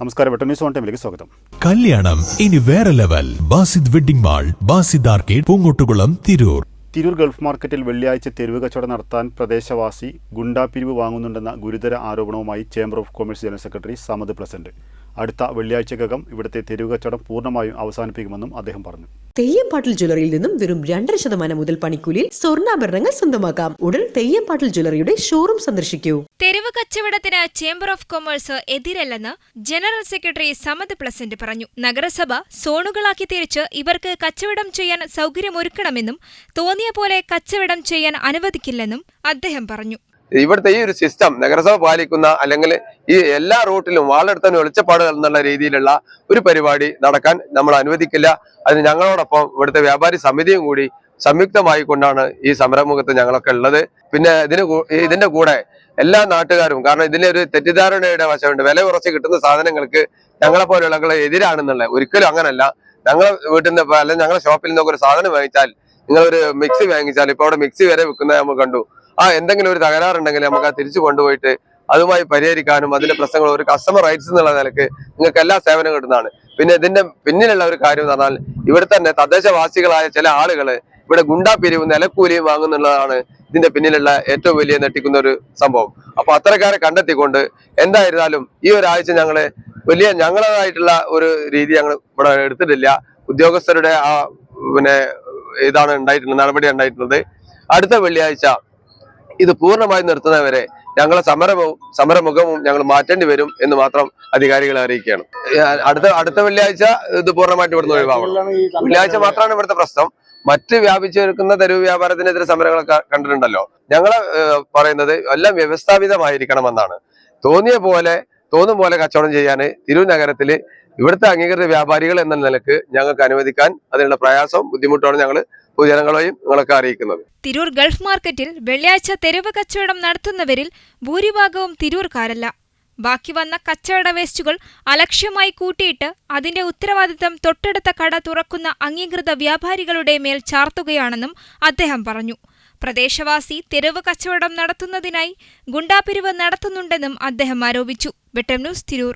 നമസ്കാരം. ന്യൂസ് ടൈമിലേക്ക് സ്വാഗതം. കല്യാണം. ഇനി വേറെ level. Basid wedding mall Basid arcade Poongottukulam Tirur. Tirur gulf മാർക്കറ്റിൽ വെള്ളിയാഴ്ച തെരുവ് കച്ചവടം നടത്താൻ പ്രദേശവാസി ഗുണ്ടാപിരിവ് വാങ്ങുന്നുണ്ടെന്ന ഗുരുതര ആരോപണവുമായി chamber of commerce general secretary Samad Pleasant അടുത്ത വെള്ളിയാഴ്ചക്കകം ഇവിടുത്തെ തെരുവ് കച്ചവടം പൂർണമായും അവസാനിപ്പിക്കുമെന്നും അദ്ദേഹം പറഞ്ഞു. തെയ്യംപാട്ടിൽ ജ്വല്ലറിയിൽ നിന്നും വെറും രണ്ടര ശതമാനം മുതൽ പണിക്കൂലിയിൽ സ്വർണാഭരണങ്ങൾ സ്വന്തമാക്കാം. ഉടൻ തെയ്യംപാട്ടിൽ ജ്വല്ലറിയുടെ ഷോറൂം സന്ദർശിക്കൂ. തെരുവ് കച്ചവടത്തിന് ചേംബർ ഓഫ് കൊമേഴ്സ് എതിരല്ലെന്ന് ജനറൽ സെക്രട്ടറി സമദ് പ്ലസന്റ് പറഞ്ഞു. നഗരസഭ സോണുകളാക്കി തിരിച്ച് ഇവർക്ക് കച്ചവടം ചെയ്യാൻ സൗകര്യമൊരുക്കണമെന്നും തോന്നിയ പോലെ കച്ചവടം ചെയ്യാൻ അനുവദിക്കില്ലെന്നും അദ്ദേഹം പറഞ്ഞു. ഇവിടുത്തെ ഈ ഒരു സിസ്റ്റം നഗരസഭ പാലിക്കുന്ന അല്ലെങ്കിൽ ഈ എല്ലാ റൂട്ടിലും വാളെടുത്തതിന് വെളിച്ചപ്പാട് എന്നുള്ള രീതിയിലുള്ള ഒരു പരിപാടി നടക്കാൻ നമ്മൾ അനുവദിക്കില്ല. അതിന് ഞങ്ങളോടൊപ്പം ഇവിടുത്തെ വ്യാപാരി സമിതിയും കൂടി സംയുക്തമായി കൊണ്ടാണ് ഈ സമരമുഖത്ത് ഞങ്ങളൊക്കെ ഉള്ളത്. പിന്നെ ഇതിന് ഇതിന്റെ കൂടെ എല്ലാ നാട്ടുകാരും കാരണം ഇതിന്റെ ഒരു തെറ്റിദ്ധാരണയുടെ വശമുണ്ട്. വില കുറച്ച് കിട്ടുന്ന സാധനങ്ങൾക്ക് ഞങ്ങളെ പോലെയുള്ള എതിരാണെന്നുള്ളത് ഒരിക്കലും അങ്ങനല്ല. ഞങ്ങളെ വീട്ടിൽ നിന്ന് അല്ലെങ്കിൽ ഞങ്ങളെ ഷോപ്പിൽ നിന്നൊക്കെ ഒരു സാധനം വാങ്ങിച്ചാൽ നിങ്ങളൊരു മിക്സി വാങ്ങിച്ചാൽ ഇപ്പൊ അവിടെ മിക്സി വരെ വിൽക്കുന്നത് നമ്മൾ കണ്ടു. ആ എന്തെങ്കിലും ഒരു തകരാറുണ്ടെങ്കിൽ നമുക്ക് ആ തിരിച്ചു കൊണ്ടുപോയിട്ട് അതുമായി പരിഹരിക്കാനും അതിന്റെ പ്രശ്നങ്ങൾ ഒരു കസ്റ്റമർ റൈറ്റ്സ് എന്നുള്ള നിലയ്ക്ക് നിങ്ങൾക്ക് എല്ലാ സേവനവും കിട്ടുന്നതാണ്. പിന്നെ ഇതിന്റെ പിന്നിലുള്ള ഒരു കാര്യം എന്ന് പറഞ്ഞാൽ ഇവിടെ തന്നെ തദ്ദേശവാസികളായ ചില ആളുകൾ ഇവിടെ ഗുണ്ടാ പിരിവും നിലക്കൂലിയും വാങ്ങുന്നുള്ളതാണ് ഇതിന്റെ പിന്നിലുള്ള ഏറ്റവും വലിയ നെട്ടിക്കുന്ന ഒരു സംഭവം. അപ്പൊ അത്തരക്കാരെ കണ്ടെത്തിക്കൊണ്ട് എന്തായിരുന്നാലും ഈ ഒരാഴ്ച ഞങ്ങൾ വലിയ ഞങ്ങളതായിട്ടുള്ള ഒരു രീതി ഞങ്ങൾ ഇവിടെ എടുത്തിട്ടില്ല. ഉദ്യോഗസ്ഥരുടെ ആ പിന്നെ ഇതാണ് ഉണ്ടായിട്ടുള്ളത് നടപടി ഉണ്ടായിട്ടുള്ളത്. അടുത്ത വെള്ളിയാഴ്ച ഇത് പൂർണമായി നിർത്തുന്നവരെ ഞങ്ങളെ സമരവും സമരമുഖവും ഞങ്ങൾ മാറ്റേണ്ടി വരും എന്ന് മാത്രം അധികാരികളെ അറിയിക്കുകയാണ്. അടുത്ത അടുത്ത വെള്ളിയാഴ്ച ഇത് പൂർണമായിട്ട് ഇവിടുന്ന് ഒഴിവാകണം വെള്ളിയാഴ്ച മാത്രമാണ് ഇവിടുത്തെ പ്രശ്നം. മറ്റ് വ്യാപിച്ചു നിൽക്കുന്ന തെരുവ് വ്യാപാരത്തിനെതിരെ സമരങ്ങളൊക്കെ കണ്ടിട്ടുണ്ടല്ലോ. ഞങ്ങൾ പറയുന്നത് എല്ലാം വ്യവസ്ഥാപിതമായിരിക്കണമെന്നാണ്. തോന്നിയ പോലെ തോന്നും പോലെ കച്ചവടം ചെയ്യാൻ തിരൂർ ഇവിടുത്തെ അംഗീകൃത വ്യാപാരികൾ എന്ന നിലയ്ക്ക് ഞങ്ങൾക്ക് അനുവദിക്കാൻ അതിനുള്ള പ്രയാസവും ബുദ്ധിമുട്ടാണ് ഞങ്ങൾ പൊതുജനങ്ങളെയും നിങ്ങളൊക്കെ അറിയിക്കുന്നത്. തിരൂർ ഗൾഫ് മാർക്കറ്റിൽ വെള്ളിയാഴ്ച തെരുവ് കച്ചവടം നടത്തുന്നവരിൽ ഭൂരിഭാഗവും തിരൂർക്കാരല്ല. ബാക്കി വന്ന കച്ചവട വേസ്റ്റുകൾ അലക്ഷ്യമായി കൂട്ടിയിട്ട് അതിന്റെ ഉത്തരവാദിത്തം തൊട്ടടുത്ത കട തുറക്കുന്ന അംഗീകൃത വ്യാപാരികളുടെ മേൽ ചാർത്തുകയാണെന്നും അദ്ദേഹം പറഞ്ഞു. പ്രദേശവാസി തെരുവ് കച്ചവടം നടത്തുന്നതിനായി ഗുണ്ടാപിരിവ് നടത്തുന്നുണ്ടെന്നും അദ്ദേഹം ആരോപിച്ചു. വെട്ടം ന്യൂസ് തിരൂർ.